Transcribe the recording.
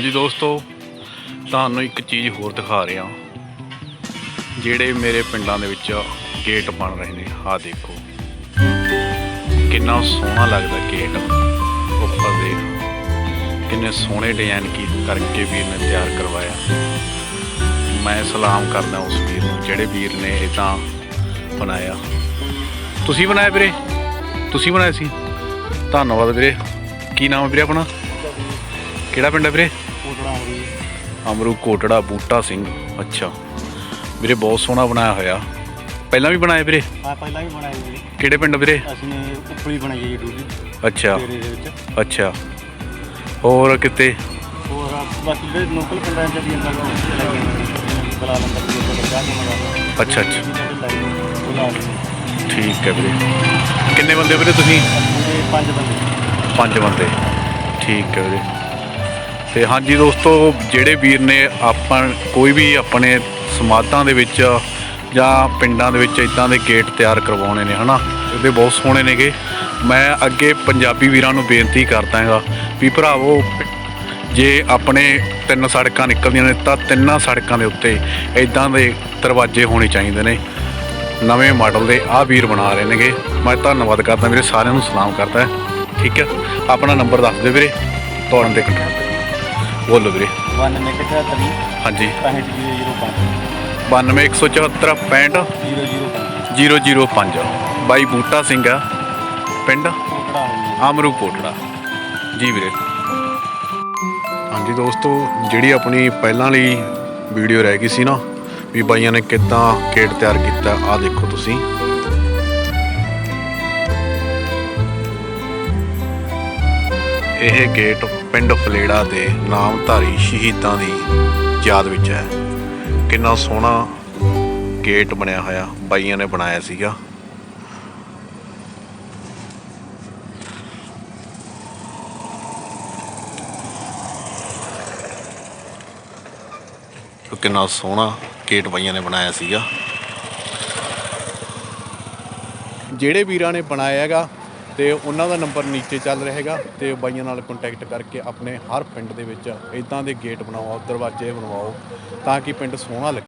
ਹਾਂਜੀ ਦੋਸਤੋ, ਤੁਹਾਨੂੰ ਇੱਕ ਚੀਜ਼ ਹੋਰ ਦਿਖਾ ਰਿਹਾ ਜਿਹੜੇ ਮੇਰੇ ਪਿੰਡਾਂ ਦੇ ਵਿੱਚ ਗੇਟ ਬਣ ਰਹੇ ਨੇ, ਆਹ ਦੇਖੋ। ਕਿੰਨਾ ਸੋਹਣਾ ਲੱਗਦਾ ਗੇਟ ਉੱਪਰ ਦੇ। ਕਿੰਨੇ ਸੋਹਣੇ ਡਿਜ਼ਾਈਨ ਕੀ ਕਰਕੇ ਵੀਰ ਨੇ ਤਿਆਰ ਕਰਵਾਇਆ। ਮੈਂ ਸਲਾਮ ਕਰਦਾ ਉਸ ਵੀਰ ਨੂੰ, ਜਿਹੜੇ ਵੀਰ ਨੇ ਇਹ ਤਾਂ ਬਣਾਇਆ। ਤੁਸੀਂ ਬਣਾਇਆ ਵੀਰੇ? ਤੁਸੀਂ ਬਣਾਇਆ ਸੀ? ਧੰਨਵਾਦ ਵੀਰੇ। ਕੀ ਨਾਮ ਹੈ ਵੀਰੇ ਆਪਣਾ? ਕਿਹੜਾ ਪਿੰਡ ਹੈ ਵੀਰੇ? ਕੋਟੜਾ ਹੋ ਗਈ ਅਮਰੂ ਕੋਟੜਾ ਬੂਟਾ ਸਿੰਘ ਅੱਛਾ। ਵੀਰੇ ਬਹੁਤ ਸੋਹਣਾ ਬਣਾਇਆ ਹੋਇਆ। ਪਹਿਲਾਂ ਵੀ ਬਣਾਇਆ ਵੀਰੇ? ਆ ਪਹਿਲਾਂ ਵੀ ਬਣਾਈ ਜੀ। ਕਿਹੜੇ ਪਿੰਡ ਵੀਰੇ? ਅਸੀਂ ਹੀ ਬਣਾਈ ਜੀ ਡੂਡੀ ਅੱਛਾ। ਤੇਰੇ ਦੇ ਵਿੱਚ। ਅੱਛਾ। ਹੋਰ ਕਿਤੇ? ਹੋਰ ਬਾਕੀ ਜਿਹੜੇ ਲੋਕਲ ਪਿੰਡਾਂ ਚ ਵੀ ਅੰਦਰ ਬਲਾ ਨੰਬਰ ਦੇ ਉੱਤੇ ਕੇ ਮਗਾ ਅੱਛਾ ਅੱਛਾ। ਠੀਕ ਹੈ ਵੀਰੇ। ਕਿੰਨੇ ਬੰਦੇ ਵੀਰੇ ਤੁਸੀਂ? ਪੰਜ ਬੰਦੇ। ਪੰਜ ਬੰਦੇ। ਠੀਕ ਹੈ ਵੀਰੇ। ਤੇ ਹਾਂਜੀ ਦੋਸਤੋ, ਜਿਹੜੇ ਵੀਰ ਨੇ ਆਪਾਂ, ਕੋਈ ਵੀ ਆਪਣੇ ਸਮਾਧਾਂ ਦੇ ਵਿੱਚ ਜਾਂ ਪਿੰਡਾਂ ਦੇ ਵਿੱਚ ਇਦਾਂ ਦੇ ਗੇਟ ਤਿਆਰ ਕਰਵਾਉਣੇ ਨੇ, ਹਨਾ? ਇਹਦੇ ਬਹੁਤ ਸੋਹਣੇ ਨੇਗੇ। ਮੈਂ ਅੱਗੇ ਪੰਜਾਬੀ ਵੀਰਾਂ ਨੂੰ ਬੇਨਤੀ ਕਰਦਾ ਹਾਂਗਾ ਵੀ ਭਰਾਵੋ, ਜੇ ਆਪਣੇ ਤਿੰਨ ਸੜਕਾਂ ਨਿਕਲਦੀਆਂ ਨੇ, ਤਾਂ ਤਿੰਨਾਂ ਸੜਕਾਂ ਦੇ ਉੱਤੇ ਇਦਾਂ ਦੇ ਦਰਵਾਜ਼ੇ ਹੋਣੇ ਚਾਹੀਦੇ ਨੇ। ਨਵੇਂ ਮਾਡਲ ਦੇ ਆ ਵੀਰ ਬਣਾ ਰਹੇ ਨੇਗੇ। ਮੈਂ ਧੰਨਵਾਦ ਕਰਦਾ ਵੀਰੇ ਸਾਰਿਆਂ ਨੂੰ ਸਲਾਮ ਕਰਦਾ। ਠੀਕ ਹੈ? ਆਪਣਾ ਨੰਬਰ ਦੱਸ ਦਿਓ ਵੀਰੇ। ਤੁਹਾਡੇ ਦੇ ਕੰਟੈਕਟ ਬੋਲੋ ਵੀਰੇ। 91 ਕਿੱਥੇ ਤਰੀ ਹਾਂਜੀ 6505 92174 65 005 005 ਬਾਈ ਬੂਟਾ ਸਿੰਘ ਆ। ਪਿੰਡ? ਕੋਟੜਾ ਆਮਰੂ ਕੋਟੜਾ ਜੀ ਵੀਰੇ। ਹਾਂਜੀ ਦੋਸਤੋ ਜਿਹੜੀ ਆਪਣੀ ਪਹਿਲਾਂ ਵਾਲੀ ਵੀਡੀਓ ਰਹਿ ਗਈ ਸੀ ਨਾ ਵੀ ਬਾਈਆਂ ਨੇ ਕਿੱਦਾਂ ਗੇਟ ਤਿਆਰ ਕੀਤਾ ਆ ਦੇਖੋ ਤੁਸੀਂ। ਇਹ ਗੇਟ ਪਿੰਡ ਫਲੇੜਾ ਦੇ ਨਾਮਧਾਰੀ ਸ਼ਹੀਦਾਂ ਦੀ ਯਾਦ ਵਿੱਚ ਹੈ। ਕਿੰਨਾ ਸੋਹਣਾ ਗੇਟ ਬਣਿਆ ਹੋਇਆ, ਬਾਈਆਂ ਨੇ ਬਣਾਇਆ ਸੀਗਾ। ਕਿੰਨਾ ਸੋਹਣਾ ਗੇਟ ਬਾਈਆਂ ਨੇ ਬਣਾਇਆ ਸੀਗਾ। ਜਿਹੜੇ ਵੀਰਾਂ ਨੇ ਬਣਾਇਆ ਹੈਗਾ ਤੇ ਉਹਨਾਂ ਦਾ ਨੰਬਰ ਨੀਚੇ ਚੱਲ ਰਿਹਾ ਹੈਗਾ ਤੇ ਬਾਈਆਂ ਨਾਲ ਕੰਟੈਕਟ ਕਰਕੇ ਆਪਣੇ ਹਰ ਪਿੰਡ ਦੇ ਵਿੱਚ ਇਦਾਂ ਦੇ ਗੇਟ ਬਣਾਓ, ਦਰਵਾਜ਼ੇ ਬਣਵਾਓ ਤਾਂ ਕਿ ਪਿੰਡ ਸੋਹਣਾ ਲੱਗੇ।